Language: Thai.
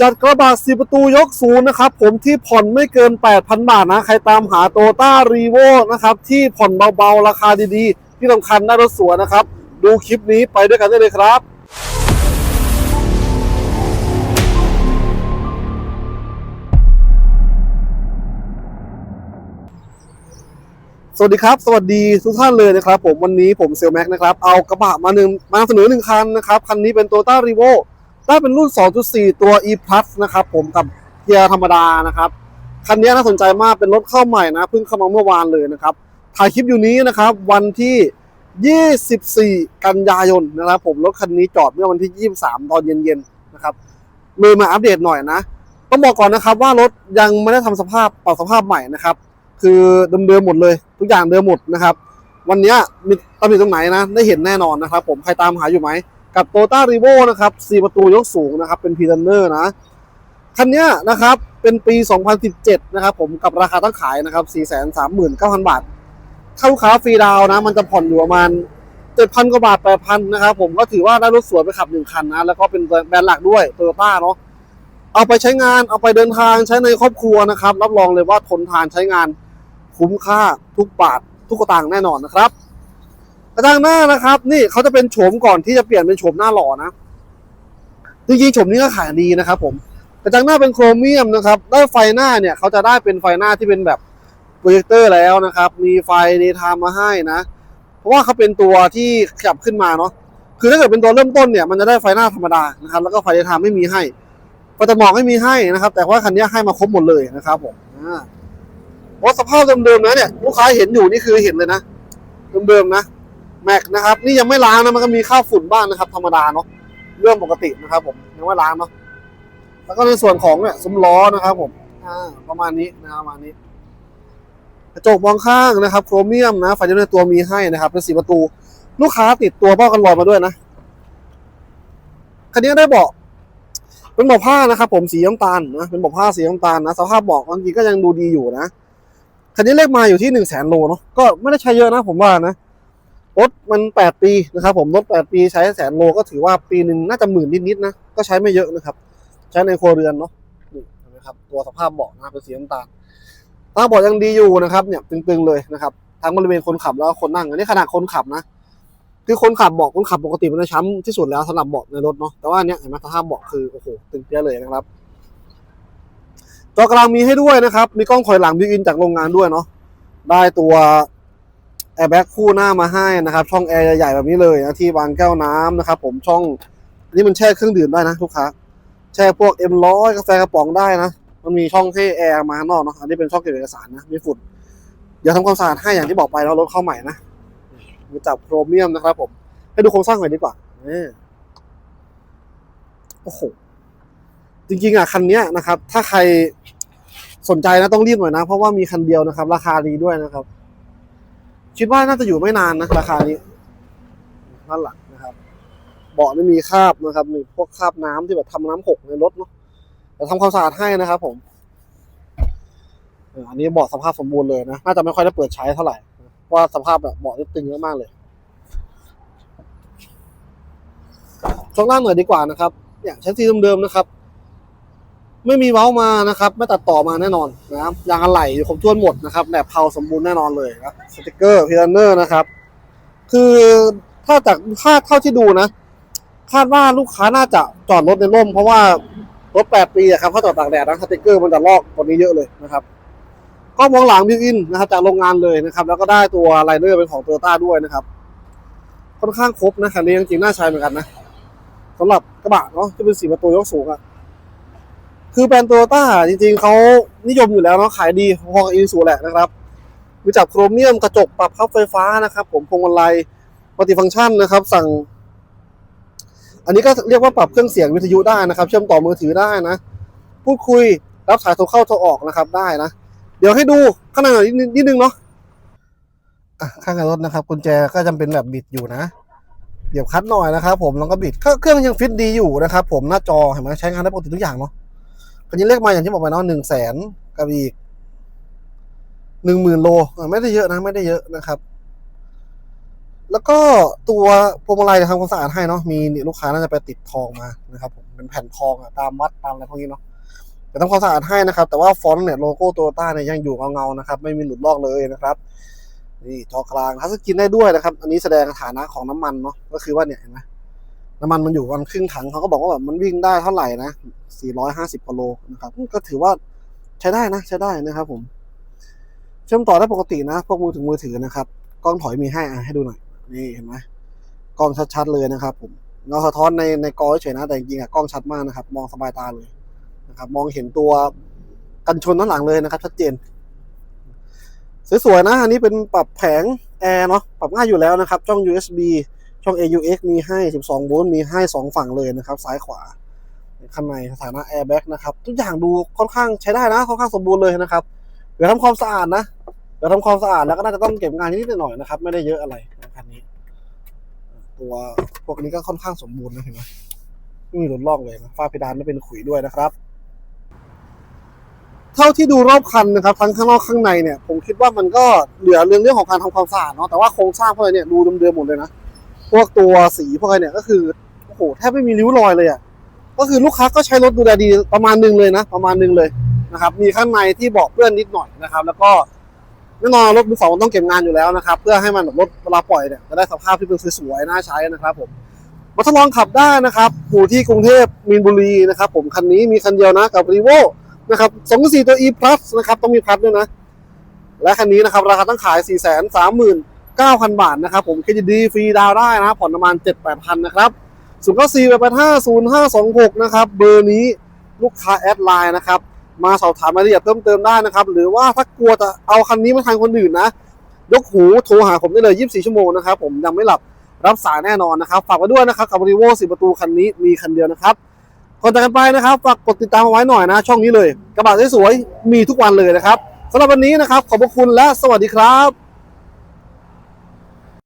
จัดกระบะสีประตูยกสูงนะครับ ผมที่ผ่อนไม่เกิน 8,000 บาทนะ ใครตามหาโตต้ารีโวนะครับ ที่ผ่อนเบาๆ ราคาดีๆ ที่สำคัญได้รถสวยนะครับ ดูคลิปนี้ไปด้วยกันได้เลยครับสวัสดีครับ สวัสดีทุกท่านเลยนะครับ ผมวันนี้ผมเซลแม็กนะครับ เอากระบะมาหนึ่งมาเสนอหนึ่งคันนะครับ คันนี้เป็นโตต้ารีโว ได้เป็นรุ่น 2.4 ตัว e plus นะครับผมกับเกียร์ธรรมดานะครับ คันนี้น่าสนใจมากเป็นรถเข้าใหม่นะเพิ่งเข้ามาเมื่อวานเลยนะครับ ถ่ายคลิปอยู่นี้นะครับ วันที่ 24 กันยายนนะครับ ผมรถคันนี้จอดเมื่อวันที่ 23 ตอนเย็นๆนะครับเลยมาอัปเดตหน่อยนะ ต้องบอกก่อนนะครับว่ารถยังไม่ได้ทำสภาพปรับสภาพใหม่นะครับ คือเดิมๆหมดเลย ทุกอย่างเดิมหมดนะครับ วันนี้มีตำหนิตรงไหนนะ ได้เห็นแน่นอนนะครับ ผมใครตามหาอยู่ไหม กับโตต้ารีโวนะครับ4ประตูยกสูงนะครับ เป็นพีดันเนอร์นะ คันนี้นะครับ เป็นปี 2017 นะครับ ผมกับราคาตั้งขายนะครับ 439,000 บาทถ้าลูกค้าฟรีดาวนะ มันจะผ่อนอยู่ประมาณ 7,000 กว่าบาท 8,000 นะครับ ผมก็ถือว่าได้รถสวยไปขับหนึ่งคันนะ แล้วก็เป็นแบรนด์หลักด้วยโตโยต้าเนาะเอาไปใช้งานเอาไปเดินทางใช้ในครอบครัวนะครับ รับรองเลยว่าทนทานใช้งานคุ้มค่าทุกบาททุกตางค์แน่นอนนะครับ กระจังหน้านะครับ นี่เขาจะเป็นโฉมก่อนที่จะเปลี่ยนเป็นโฉมหน้าหล่อนะจริงๆโฉมนี้ก็ขายดีนะครับ ผมกระจังหน้าเป็นโครเมียมนะครับได้ไฟหน้าเนี่ยเขาจะได้เป็นไฟหน้าที่เป็นแบบโปรเจคเตอร์แล้วนะครับ มีไฟในทามมาให้นะ เพราะว่าเขาเป็นตัวที่ขยับขึ้นมาเนาะคือถ้าเกิดเป็นตัวเริ่มต้นเนี่ยมันจะได้ไฟหน้าธรรมดานะครับ แล้วก็ไฟในทามไม่มีให้ไฟตะหมอกไม่มีให้นะครับ แต่ว่าคันนี้ให้มาครบหมดเลยนะครับ ผมเพราะสภาพเดิมๆนะเนี่ยลูกค้าเห็นอยู่นี่คือเห็นเลยนะเดิมๆนะ แม็กนะครับนี่ยังไม่ล้างนะมันก็มีข้าวฝุ่นบ้างนะครับ ธรรมดาเนาะเรื่องปกตินะครับ ผมยังไม่ล้างเนาะแล้วก็ในส่วนของเนี่ยซุ้มล้อนะครับผมอ่าประมาณนี้นะครับประมาณนี้กระจกมองข้างนะครับ โครเมียมนะไฟเลี้ยวในตัวมีให้นะครับเป็นสีประตู ลูกค้าติดตัวเป้ากันลอยมาด้วยนะคันนี้ได้เบาะเป็นเบาะผ้านะครับ ผมสีน้ำตาลนะเป็นเบาะผ้าสีน้ำตาลนะสภาพเบาะจริงก็ยังดูดีอยู่นะคันนี้เลขมาอยู่ที่หนึ่งแสนโลเนาะก็ไม่ได้ใช้เยอะนะผมว่านะ รถมันแปดปีนะครับผมรถแปดปีใช้แสนโลก็ถือว่าปีหนึ่งน่าจะหมื่นนิดๆนะก็ใช้ไม่เยอะนะครับ ใช้ในครัวเรือนเนาะเห็นไหมครับตัวสภาพเบาะนะเป็นสีน้ำตาลตาเบาะยังดีอยู่นะครับเนี่ยตึงๆเลยนะครับทั้งบริเวณคนขับแล้วคนนั่งอันนี้ขนาดคนขับนะคือคนขับเบาะคนขับปกติมันจะช้ำที่สุดแล้วสำหรับเบาะในรถเนาะแต่ว่าเนี้ยเห็นไหมสภาพเบาะคือโอ้โหตึงเปี้ยเลยนะครับจอกลางมีให้ด้วยนะครับ มีกล้องถอยหลังบิวอินจากโรงงานด้วยเนาะได้ตัว แอร์แบ็กคู่หน้ามาให้นะครับ ช่องแอร์ใหญ่ๆแบบนี้เลยนะที่วางแก้วน้ำนะครับ ผมช่องอันนี้มันแช่เครื่องดื่มได้นะลูกค้าแช่พวกเอ็มร้อยกาแฟกระป๋องได้นะ มันมีช่องให้แอร์มาข้างนอกเนาะอันนี้เป็นช่องเก็บเอกสารนะมีฝุ่นเดี๋ยวทำความสะอาดให้อย่างที่บอกไปแล้วรถเข้าใหม่นะมีจับโครเมียมนะครับ ผม ให้ดูโครงสร้างหน่อยดีกว่าโอ้โหจริงๆอะคันนี้นะครับ ถ้าใครสนใจนะต้องรีบหน่อยนะ เพราะว่ามีคันเดียวนะครับ ราคาดีด้วยนะครับ คิดว่าน่าจะอยู่ไม่นานนะราคานี้ด้านหลังนะครับเบาะไม่มีคราบนะครับมีพวกคราบน้ำที่แบบทำน้ำหกในรถเนาะแต่ทำความสะอาดให้นะครับ ผมอันนี้เบาะสภาพสมบูรณ์เลยนะน่าจะไม่ค่อยได้เปิดใช้เท่าไหร่เพราะว่าสภาพแบบเบาะนี่ตึงเยอะมากเลยช่วงล่างหน่อยดีกว่านะครับเนี่ยใช้นสีเดิมๆนะครับ ไม่มีเว้ามานะครับ ไม่ตัดต่อมาแน่นอนนะครับยางอะไหล่อยู่ครบถ้วนหมดนะครับแหนบเพาสมบูรณ์แน่นอนเลยครับสติกเกอร์พีรันเนอร์นะครับ คือถ้าจากคาดเท่าที่ดูนะ คาดว่าลูกค้าน่าจะจอดรถในร่ม เพราะว่ารถแปดปีอะครับถ้าจอดตากแดดนะสติกเกอร์มันจะลอกกว่านี้เยอะเลยนะครับกล้องมองหลังบิวอินนะครับจากโรงงานเลยนะครับ แล้วก็ได้ตัวไลเนอร์เป็นของโตโยต้าด้วยนะครับค่อนข้างครบนะคันนี้จริงๆน่าใช้เหมือนกันนะสำหรับกระบะเนาะที่เป็นสีประตูยกสูงอะ คือแบรนด์โตโยต้าจริงๆเขานิยมอยู่แล้วเนาะขายดีพอกับอีซูแหละนะครับมีจับโครเมียมกระจกปรับพับไฟฟ้านะครับผมพวงมาลัยมัลติฟังก์ชันนะครับ สั่ง อันนี้ก็เรียกว่าปรับเครื่องเสียงวิทยุได้นะครับ เชื่อมต่อมือถือได้นะ พูดคุยรับสายโทรเข้าโทรออกนะครับได้นะ เดี๋ยวให้ดูข้างในหน่อยนิดนึงเนาะข้างในรถนะครับกุญแจก็จำเป็นแบบบิดอยู่นะเหยียบคัดหน่อยนะครับ ผมแล้วก็บิดเครื่องยังฟิตดีอยู่นะครับ ผมหน้าจอเห็นไหมใช้งานได้ปกติทุกอย่างเนาะ คันนี้เลขมาอย่างที่บอกไปเนาะหนึ่งแสนกับอีกหนึ่งหมื่นโลไม่ได้เยอะนะไม่ได้เยอะนะครับ แล้วก็ตัวพวงมาลัยทำความสะอาดให้เนาะมีลูกค้าน่าจะไปติดทองมานะครับผมเป็นแผ่นทองอะตามวัดตามอะไรพวกนี้เนาะแต่ทำความสะอาดให้นะครับ แต่ว่าฟอนต์เนี่ยโลโก้โตโยต้าเนี่ยยังอยู่เงาๆนะครับ ไม่มีหลุดลอกเลยนะครับนี่จอกลางทัชสกรีนได้ด้วยนะครับ อันนี้แสดงฐานะของน้ำมันเนาะก็คือว่าเนี่ยเห็นไหม น้ำมันมันอยู่วันครึ่งถังเขาก็บอกว่าแบบมันวิ่งได้เท่าไหร่นะ 450กิโลนะครับ ก็ถือว่าใช้ได้นะ ใช้ได้นะครับ ผม เชื่อมต่อได้ปกตินะพวกมือถึงมือถือนะครับ กล้องถอยมีให้อะให้ดูหน่อย นี่เห็นไหมกล้องชัดๆเลยนะครับ ผมเงาสะท้อนในในกอเฉยนะ แต่จริงๆอะกล้องชัดมากนะครับ มองสบายตาเลยนะครับ มองเห็นตัวกันชนด้านหลังเลยนะครับ ชัดเจนสวยๆนะ อันนี้เป็นปรับแผงแอร์เนาะ ปรับง่ายอยู่แล้วนะครับช่อง USB ช่อง AUX มีให้ 12 โวลต์ มีให้ 2 ฝั่งเลยนะครับ ซ้ายขวา ข้างในสถานะแอร์แบ็กนะครับ ทุกอย่างดูค่อนข้างใช้ได้นะ ค่อนข้างสมบูรณ์เลยนะครับ เดี๋ยวทำความสะอาดนะ เดี๋ยวทำความสะอาดแล้วก็น่าจะต้องเก็บงานนิดหน่อยนะครับ ไม่ได้เยอะอะไรคันนี้ ตัวพวกนี้ก็ค่อนข้างสมบูรณ์นะเห็นไหมไม่มีหลุดลอกเลยนะ ฝ้าเพดานไม่เป็นขุยด้วยนะครับ เท่าที่ดูรอบคันนะครับ ทั้งข้างนอกข้างในเนี่ย ผมคิดว่ามันก็เหลือเรื่องเรื่องของการทำความสะอาดเนาะ แต่ว่าโครงสร้างพวกอะไรเนี่ยดูเดิมๆหมดเลยนะ วกตัวสีพวกอะไรเนี่ยก็คือโอ้โหแทบไม่มีริ้วรอยเลยอะก็คือลูกค้าก็ใช้รถดูแลดีประมาณหนึงเลยนะ ประมาณหนึงเลยนะครับ มีข้างในที่บอกเปื้อนนิดหน่อยนะครับ แล้วก็แน่นอนรถมือสองต้องเก็บงานอยู่แล้วนะครับ เพื่อให้มันแบบรถเวลาปล่อยเนี่ยจะได้สภาพที่เป็นสวยๆน่าใช้นะครับผมมาทดลองขับได้นะครับอยู่ที่กรุงเทพมีนบุรีนะครับ ผมคันนี้มีคันเดียวนะกับรีโวนะครับสองสี่ตัว e plus นะครับต้องมีพัดด้วยนะ และคันนี้นะครับราคาตั้งขาย 4 3 9 0 0 0 9,000 บาทนะครับผมเครดิตดีฟรีดาวได้นะผ่อนประมาณ 7 8 0 0 0นะครับศูนย์เก้าสี่แปดห้าศูนย์ห้าสองหกนะครับเบอร์นี้ลูกค้าแอดไลน์นะครับมาสอบถามรายละเอียดเพิ่มเติมได้นะครับ หรือว่าถ้ากลัวจะเอาคันนี้มาทางคนอื่นนะ ยกหูโทรหาผมได้เลย 24 ชั่วโมงนะครับผมยังไม่หลับรับสายแน่นอนนะครับ ฝากไว้ด้วยนะครับกับรีโว4ประตูคันนี้มีคันเดียวนะครับก่อนจากกันไปนะครับฝากกดติดตามเอาไว้หน่อยนะ ช่องนี้เลย กระบะสวยๆมีทุกวันเลยนะครับสำหรับวันนี้นะครับขอบพระคุณและสวัสดีครับ